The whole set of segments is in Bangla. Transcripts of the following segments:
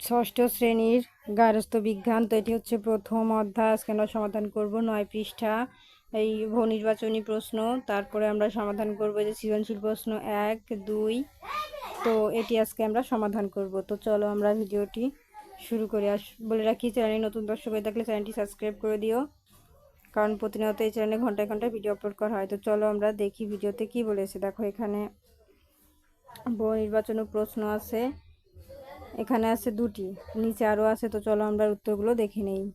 ষষ্ঠ শ্রেণির গার্হস্থ্য বিজ্ঞান। তো এটি হচ্ছে প্রথম অধ্যায়। আজকে আমরা সমাধান করব নয় পৃষ্ঠা, এই নির্বাচনী প্রশ্ন। তারপরে আমরা সমাধান করব যে সৃজনশীল প্রশ্ন এক, দুই। তো এটি আজকে আমরা সমাধান করব। তো চলো আমরা ভিডিওটি শুরু করি। আস বলে রাখি, চ্যানেলে নতুন দর্শক হয়ে থাকলে চ্যানেলটি সাবস্ক্রাইব করে দিও, কারণ প্রতিনিয়ত এই চ্যানেলে ঘন্টায় ঘন্টায় ভিডিও আপলোড করা হয়। তো চলো আমরা দেখি ভিডিওতে কি বলেছে। দেখো এখানে বহু নির্বাচনী প্রশ্ন আছে। এখানে আছে দুটি, নিচে আরও আছে, তো চলো আমরা উত্তরগুলো দেখে নেই।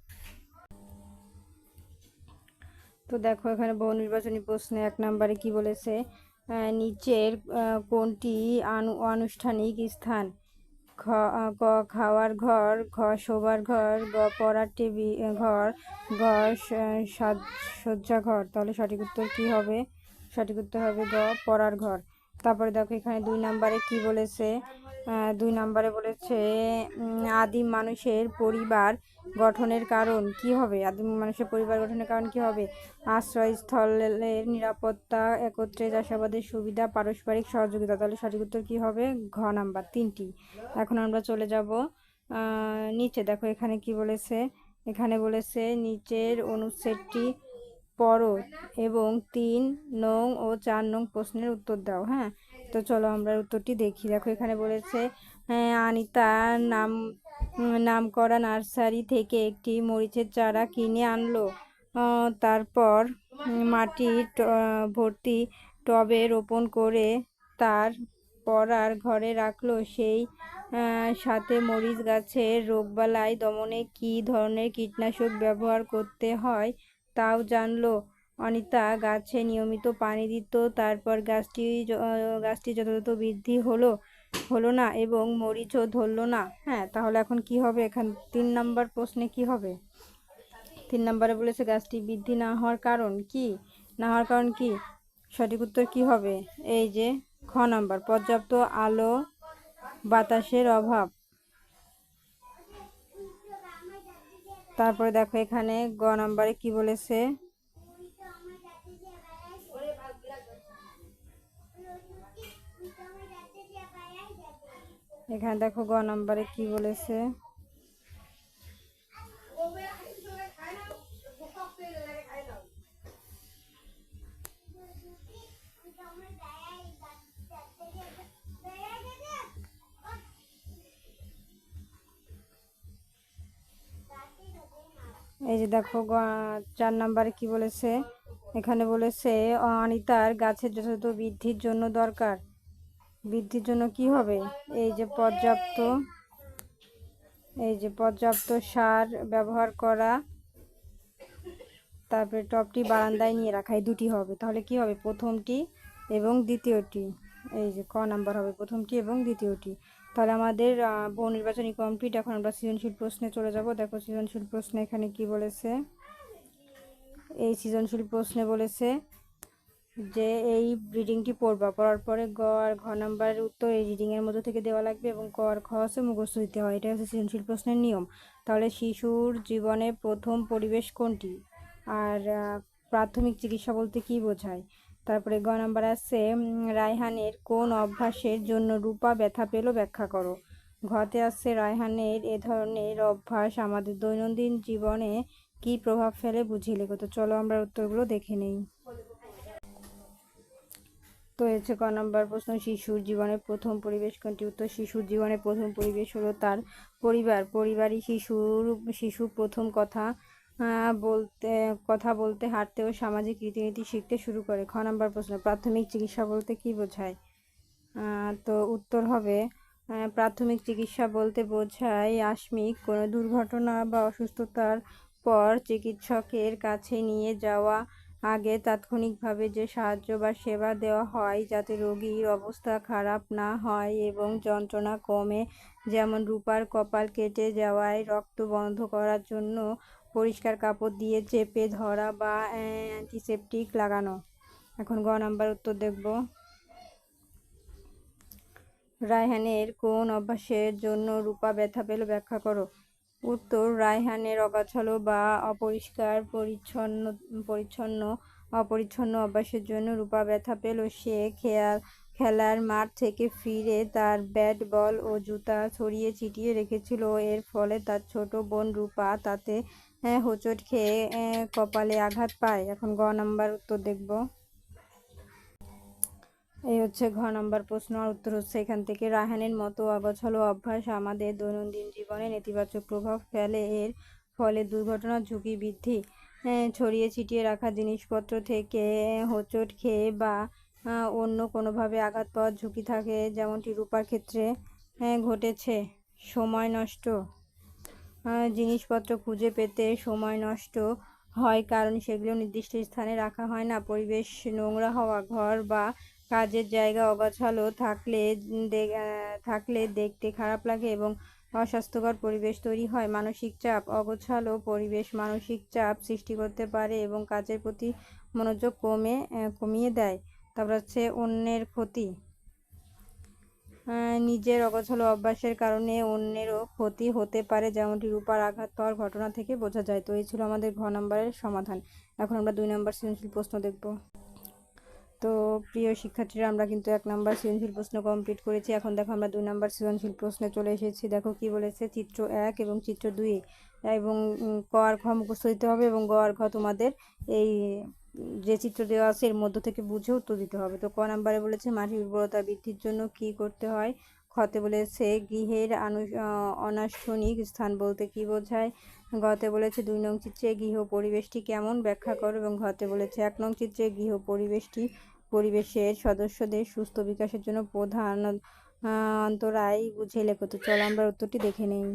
তো দেখো এখানে বহু নির্বাচনী প্রশ্নে এক নম্বরে কি বলেছে? নিচের কোনটি আনু, আনুষ্ঠানিক স্থান? খ খাওয়ার ঘর, ঘ, শোবার ঘর, গ, পড়ার টেবিল ঘর গ স- সাজ- শয্যাঘর তাহলে সঠিক উত্তর কি হবে? সঠিক উত্তর হবে গ, পড়ার ঘর। তারপরে দেখো এখানে দুই নাম্বারে কি বলেছে? দুই নাম্বারে বলেছে আদিম মানুষের পরিবার গঠনের কারণ কি হবে? আদিম মানুষের পরিবার গঠনের কারণ কি হবে? আশ্রয়স্থলের নিরাপত্তা একত্রে চাষাবাদের সুবিধা, পারস্পরিক সহযোগিতা। তাহলে সঠিক উত্তর কি হবে? ঘ নাম্বার, তিনটি। এখন আমরা চলে যাব নিচে। দেখো এখানে কি বলেছে? এখানে বলেছে, নিচের অনুচ্ছেদটি পড়ো এবং তিন নং ও চার নং প্রশ্নের উত্তর দাও হ্যাঁ? তো চলো আমরা উত্তরটি দেখি। দেখো এখানে বলেছে হ্যাঁ, আনিতা নাম নাম করা নার্সারি থেকে একটি মরিচের চারা কিনে আনলো। তারপর উম, মাটির ট- ভর্তি টবে রোপণ করে তার পড়ার ঘরে রাখল। সেই সাথে মরিচ গাছের রোগবালাই দমনে কী ধরনের কীটনাশক ব্যবহার করতে হয় তাও জানলো অনিতা, গাছে নিয়মিত পানি দিত, তারপর গাছটি গাছটি যথাযথ বৃদ্ধি হলো হলো না এবং মরিচও ধরলো না। হ্যাঁ তাহলে এখন কি হবে? এখান, তিন নাম্বার প্রশ্নে কি হবে? তিন নাম্বারে বলেছে গাছটি বৃদ্ধি না হওয়ার কারণ কি? না হওয়ার কারণ কি? সঠিক উত্তর কি হবে? এই যে, খ নাম্বার, পর্যাপ্ত আলো বাতাসের অভাব। তারপরে দেখো এখানে গ নাম্বারে কি বলেছে? এখানে দেখো গ নাম্বারে কি বলেছে? এই যে দেখো চার নাম্বারে কি বলেছে? এখানে বলেছে, অনিতার গাছের যথাযথ বৃদ্ধির জন্য দরকার। বৃদ্ধির জন্য কি হবে? এই যে পর্যাপ্ত, এই যে পর্যাপ্ত সার ব্যবহার করা, তারপরে টপটি বারান্দায় নিয়ে রাখা, এই দুটি হবে। তাহলে কি হবে? প্রথমটি এবং দ্বিতীয়টি। এই যে ক নাম্বার হবে? প্রথমটি এবং দ্বিতীয়টি। তাহলে আমাদের বহু নির্বাচনী কমপ্লিট এখন আমরা সৃজনশীল প্রশ্নে চলে যাব। দেখো সৃজনশীল প্রশ্নে এখানে কি বলেছে? এই সৃজনশীল প্রশ্নে বলেছে যে, এই রিডিংটি পড়বা। পড়ার পরে গ আর ঘ নাম্বারের উত্তর এই রিডিংয়ের মধ্যে থেকে দেওয়া লাগবে এবং ক আর খ আছে মুখস্থ দিতে হয়। এটা হচ্ছে সৃজনশীল প্রশ্নের নিয়ম। তাহলে শিশুর জীবনে প্রথম পরিবেশ কোনটি? আর প্রাথমিক চিকিৎসা বলতে কি বোঝায়? তারপরে গ নাম্বার আছে রায়হানের কোন অভ্যাসের জন্য রূপা ব্যথা পেল ব্যাখ্যা করো। ঘতে আছে, রায়হানের এ ধরনের অভ্যাস আমাদের দৈনন্দিন জীবনে কি প্রভাব ফেলে বুঝিয়ে লেখো। তো চলো আমরা উত্তরগুলো দেখে নেই। তো হচ্ছে ক নম্বর প্রশ্ন, শিশুর জীবনের প্রথম পরিবেশ কোনটি? উত্তর, শিশুর জীবনের প্রথম পরিবেশ হলো তার পরিবার। পরিবারই শিশুর শিশু প্রথম কথা বলতে, কথা বলতে হাঁটতে ও সামাজিক রীতিনীতি শিখতে শুরু করে। খ নম্বর প্রশ্ন, প্রাথমিক চিকিৎসা বলতে কি বোঝায়? তো উত্তর হবে প্রাথমিক চিকিৎসা বলতে বোঝায় আকস্মিক কোনো দুর্ঘটনা বা অসুস্থতার পর চিকিৎসকের কাছে নিয়ে যাওয়া। আগে তাৎক্ষণিকভাবে যে সাহায্য বা সেবা দেওয়া হয় যাতে রোগীর অবস্থা খারাপ না হয় এবং যন্ত্রণা কমে, যেমন রূপার কপাল কেটে যাওয়ায় রক্ত বন্ধ করার জন্য পরিষ্কার কাপড় দিয়ে চেপে ধরা বা অ্যান্টিসেপটিক লাগানো। এখন গ নাম্বার উত্তর দেখব। রায়হানের কোন অভ্যাসের জন্য রূপা ব্যথা পেল ব্যাখ্যা করো। উত্তর, রায়হানের অগাছালো বা অপরিষ্কার পরিচ্ছন্ন পরিচ্ছন্ন, অপরিচ্ছন্ন অভ্যাসের জন্য রূপা ব্যথা পেল সে খেয়াল, খেলার মাঠ থেকে ফিরে তার ব্যাট, বল ও জুতা ছড়িয়ে ছিটিয়ে রেখেছিল। এর ফলে তার ছোট বোন রূপা তাতে হোঁচট খেয়ে কপালে আঘাত পায়। এখন গ নাম্বার উত্তর দেখব। এই হচ্ছে ঘ নাম্বার প্রশ্ন। আর উত্তর হচ্ছে এখান থেকে রাহানের মতো অগোছালো অভ্যাস আমাদের দৈনন্দিন জীবনে নেতিবাচক প্রভাব ফেলে। এর ফলে দুর্ঘটনার ঝুঁকি বৃদ্ধি ছড়িয়ে ছিটিয়ে রাখা জিনিসপত্র থেকে হোঁচট খেয়ে বা অন্য কোনোভাবে আঘাত পাওয়ার ঝুঁকি থাকে, যেমনটি রূপার ক্ষেত্রে ঘটেছে। সময় নষ্ট। জিনিসপত্র খুঁজে পেতে সময় নষ্ট হয়, কারণ সেগুলো নির্দিষ্ট স্থানে রাখা হয় না। পরিবেশ, নোংরা হওয়া ঘর বা কাজের জায়গা অগোছালো থাকলে থাকলে দেখতে খারাপ লাগে এবং অস্বাস্থ্যকর পরিবেশ তৈরি হয়। মানসিক চাপ, অগোছালো পরিবেশ মানসিক চাপ সৃষ্টি করতে পারে এবং কাজের প্রতি মনোযোগ কমে কমিয়ে দেয়। তারপর হচ্ছে অন্যের ক্ষতি। নিজের অগোছালো অভ্যাসের কারণে অন্যেরও ক্ষতি হতে পারে যেমনটি রূপার আঘাত পাওয়ার ঘটনা থেকে বোঝা যায়। তো এই ছিল আমাদের ঘ নম্বরের সমাধান। এখন আমরা দুই নম্বর সৃজনশীল প্রশ্ন দেখব। তো প্রিয় শিক্ষার্থীরা, আমরা কিন্তু এক নম্বর সৃজনশীল প্রশ্ন কমপ্লিট করেছি। এখন দেখো আমরা দুই নম্বর সৃজনশীল প্রশ্নে চলে এসেছি। দেখো কি বলেছে? চিত্র এক এবং চিত্র দুই। এবং ক আর খ মুখস্থ দিতে হবে এবং গ আর ঘ তোমাদের এই যে চিত্র দেওয়া আছে, এর মধ্য থেকে বুঝে উত্তর দিতে হবে। তো ক নাম্বারে বলেছে মাটির উর্বরতা বৃদ্ধির জন্য কি করতে হয়? খতে বলেছে, গৃহের আনু অনানুষ্ঠানিক স্থান বলতে কি বোঝায়? গতে বলেছে, দুই নং চিত্রে গৃহ পরিবেশটি কেমন? ব্যাখ্যা করো। এবং ঘতে বলেছে, এক নং চিত্রে গৃহ পরিবেশটি পরিবেশের সদস্যদের সুস্থ বিকাশের জন্য প্রধান অন্তরায় বুঝিয়ে লেখো। তো চলো আমরা উত্তরটি দেখে নেই।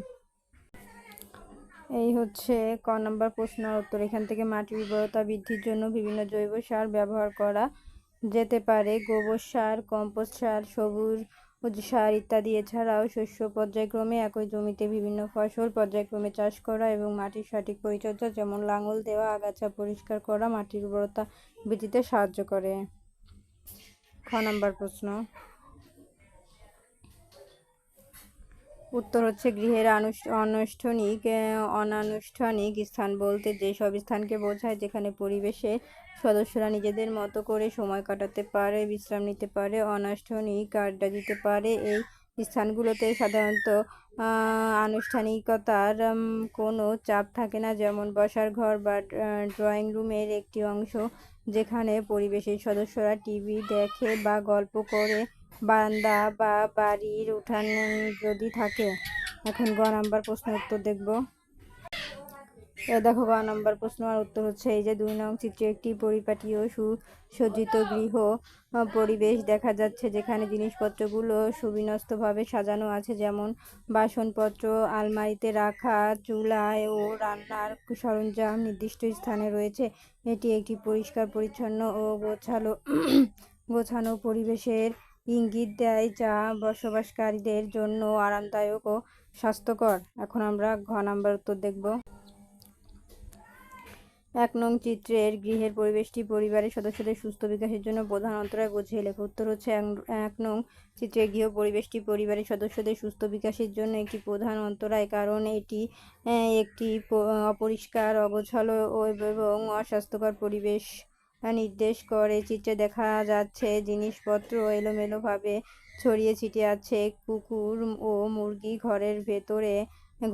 এই হচ্ছে ক নম্বর প্রশ্ন আর উত্তর। এখান থেকে মাটির উর্বরতা বৃদ্ধির জন্য বিভিন্ন জৈব সার ব্যবহার করা যেতে পারে। গোবর সার, কম্পোস্ট সার, সবুজ সার ইত্যাদি। এছাড়াও শস্য পর্যায়ক্রমে একই জমিতে বিভিন্ন ফসল পর্যায়ক্রমে চাষ করা এবং মাটির সঠিক পরিচর্যা, যেমন লাঙল দেওয়া, আগাছা পরিষ্কার করা মাটির উর্বরতা বৃদ্ধিতে সাহায্য করে। খ নম্বর প্রশ্ন। উত্তর হচ্ছে গৃহের আনুষ- আনুষ্ঠানিক অনানুষ্ঠানিক স্থান বলতে যেসব স্থানকে বোঝায় যেখানে পরিবেশে সদস্যরা নিজেদের মতো করে সময় কাটাতে পারে, বিশ্রাম নিতে পারে, অনানুষ্ঠানিক আড্ডা দিতে পারে। এই স্থানগুলোতে সাধারণত আনুষ্ঠানিকতার কোনো চাপ থাকে না। যেমন বসার ঘর বা ড্রয়িং রুমের একটি অংশ যেখানে পরিবেশের সদস্যরা টিভি দেখে বা গল্প করে বারান্দা বা বাড়ির উঠান যদি থাকে, এখন গ নাম্বার প্রশ্নের উত্তর দেখব। এ দেখো, গ নাম্বার প্রশ্ন, আর উত্তর হচ্ছে এই যে দুই নং চিত্রে একটি পরিপাটি ও সুসজ্জিত গৃহ পরিবেশ দেখা যাচ্ছে যেখানে জিনিসপত্রগুলো সুবিন্যস্তভাবে সাজানো আছে, যেমন বাসনপত্র, আলমারিতে রাখা, চুলায় ও রান্নার সরঞ্জাম নির্দিষ্ট স্থানে রয়েছে। এটি একটি পরিষ্কার, পরিচ্ছন্ন ও গোছালো, গোছানো পরিবেশের ইঙ্গিত দেয় যা বসবাসকারীদের জন্য আরামদায়ক ও স্বাস্থ্যকর। এখন আমরা ঘ নাম্বার উত্তর দেখব। এক নং চিত্রের গৃহের পরিবেশটি পরিবারের সদস্যদের সুস্থ বিকাশের জন্য প্রধান অন্তরায় বুঝিয়ে লেখো। উত্তর হচ্ছে এক- এক নং চিত্রের গৃহ পরিবেশটি পরিবারের সদস্যদের সুস্থ বিকাশের জন্য একটি প্রধান অন্তরায়, কারণ এটি একটি অপরিষ্কার, অগোছালো এবং অস্বাস্থ্যকর পরিবেশ। নির্দেশ করে। চিত্রে দেখা যাচ্ছে, জিনিসপত্র এলোমেলোভাবে ছড়িয়ে ছিটিয়ে আছে। কুকুর ও মুরগি ঘরের ভেতরে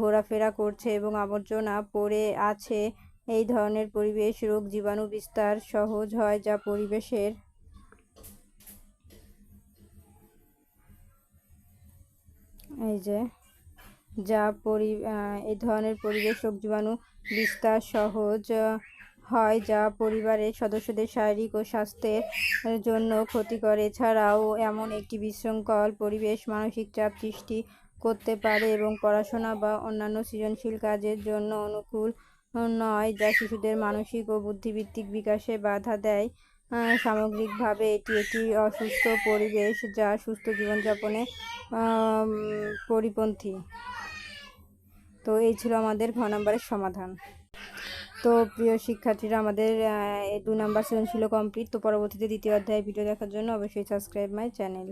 ঘোরাফেরা করছে এবং আবর্জনা পড়ে আছে। এই ধরনের পরিবেশ রোগ জীবাণু বিস্তার সহজ হয় যা পরিবেশের এই যে, যা পরি এই ধরনের পরিবেশ রোগ জীবাণু বিস্তার সহজ হয়, যা পরিবারের সদস্যদের শারীরিক ও স্বাস্থ্যের জন্য ক্ষতিকর। এছাড়াও এমন একটি বিশৃঙ্খল পরিবেশ মানসিক চাপ সৃষ্টি করতে পারে এবং পড়াশোনা বা অন্যান্য সৃজনশীল কাজের জন্য অনুকূল নয়, যা শিশুদের মানসিক ও বুদ্ধিবৃত্তিক বিকাশে বাধা দেয়। সামগ্রিকভাবে এটি একটি অসুস্থ পরিবেশ যা সুস্থ জীবনযাপনে পরিপন্থী। তো এই ছিল আমাদের ঘ নম্বরের সমাধান। তো প্রিয় শিক্ষার্থীরা, আমাদের দু নাম্বার সেশন ছিল কমপ্লিট তো পরবর্তীতে দ্বিতীয় অধ্যায়ে ভিডিও দেখার জন্য অবশ্যই সাবস্ক্রাইব মাই চ্যানেল